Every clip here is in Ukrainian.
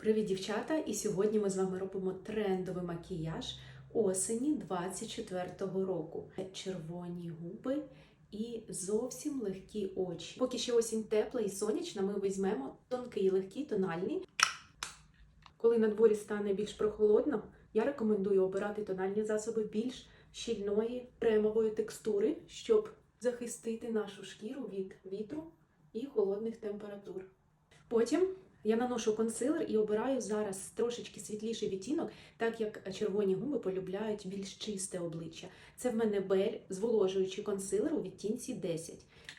Привіт, дівчата! І сьогодні ми з вами робимо трендовий макіяж осені 24-го року. Червоні губи і зовсім легкі очі. Поки ще осінь тепла і сонячна, ми візьмемо тонкий легкий тональний. Коли на дворі стане більш прохолодно, я рекомендую обирати тональні засоби більш щільної кремової текстури, щоб захистити нашу шкіру від вітру і холодних температур. Потім я наношу консилер і обираю зараз трошечки світліший відтінок, так як червоні губи полюбляють більш чисте обличчя. Це в мене бель, зволожуючий консилер у відтінці 10.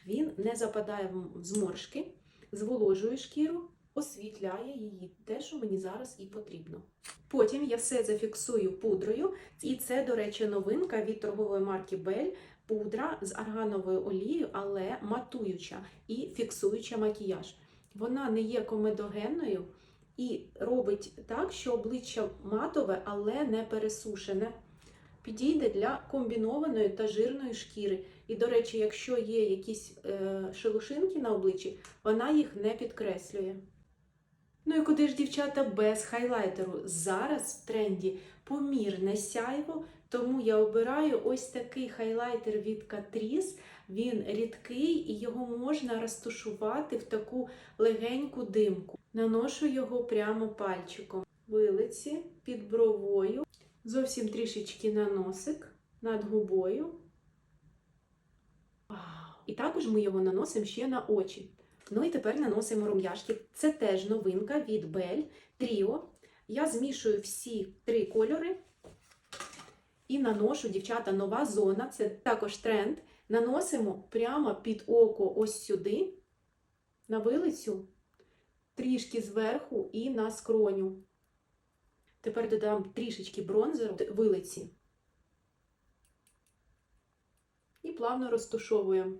Він не западає в зморшки, зволожує шкіру, освітляє її, те, що мені зараз і потрібно. Потім я все зафіксую пудрою, і це, до речі, новинка від торгової марки Бель. Пудра з аргановою олією, але матуюча і фіксуюча макіяж. Вона не є комедогенною і робить так, що обличчя матове, але не пересушене. Підійде для комбінованої та жирної шкіри. І, до речі, якщо є якісь е, шелушинки на обличчі, вона їх не підкреслює. Ну і куди ж, дівчата, без хайлайтеру? Зараз в тренді помірне сяйво, тому я обираю ось такий хайлайтер від Catrice. Він рідкий і його можна розташувати в таку легеньку димку. Наношу його прямо пальчиком. Вилиці під бровою, зовсім трішечки на носик, над губою. І також ми його наносимо ще на очі. Ну і тепер наносимо рум'яшки. Це теж новинка від Belle Trio. Я змішую всі три кольори і наношу, дівчата, нова зона. Це також тренд. Наносимо прямо під око ось сюди, на вилицю, трішки зверху і на скроню. Тепер додам трішечки бронзеру вилиці. І плавно розтушовуємо.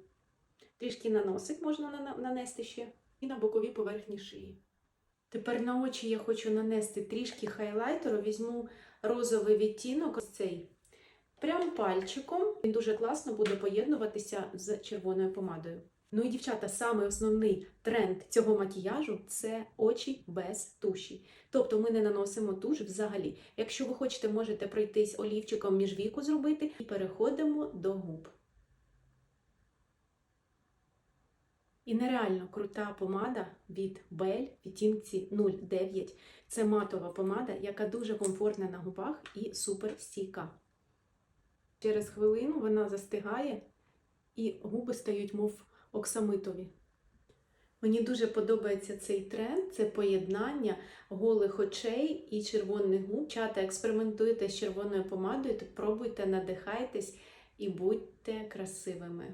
Трішки на носик можна нанести ще, і на бокові поверхні шиї. Тепер на очі я хочу нанести трішки хайлайтеру, візьму розовий відтінок, ось цей. Прям пальчиком він дуже класно буде поєднуватися з червоною помадою. Ну і дівчата, саме основний тренд цього макіяжу це очі без туші. Тобто ми не наносимо туш взагалі. Якщо ви хочете, можете пройтись олівчиком між віку зробити і переходимо до губ. І нереально крута помада від Belle відтінці 09. Це матова помада, яка дуже комфортна на губах і супер стійка. Через хвилину вона застигає і губи стають, мов оксамитові. Мені дуже подобається цей тренд, це поєднання голих очей і червоних губ. Чата, експериментуйте з червоною помадою, то пробуйте, надихайтесь і будьте красивими.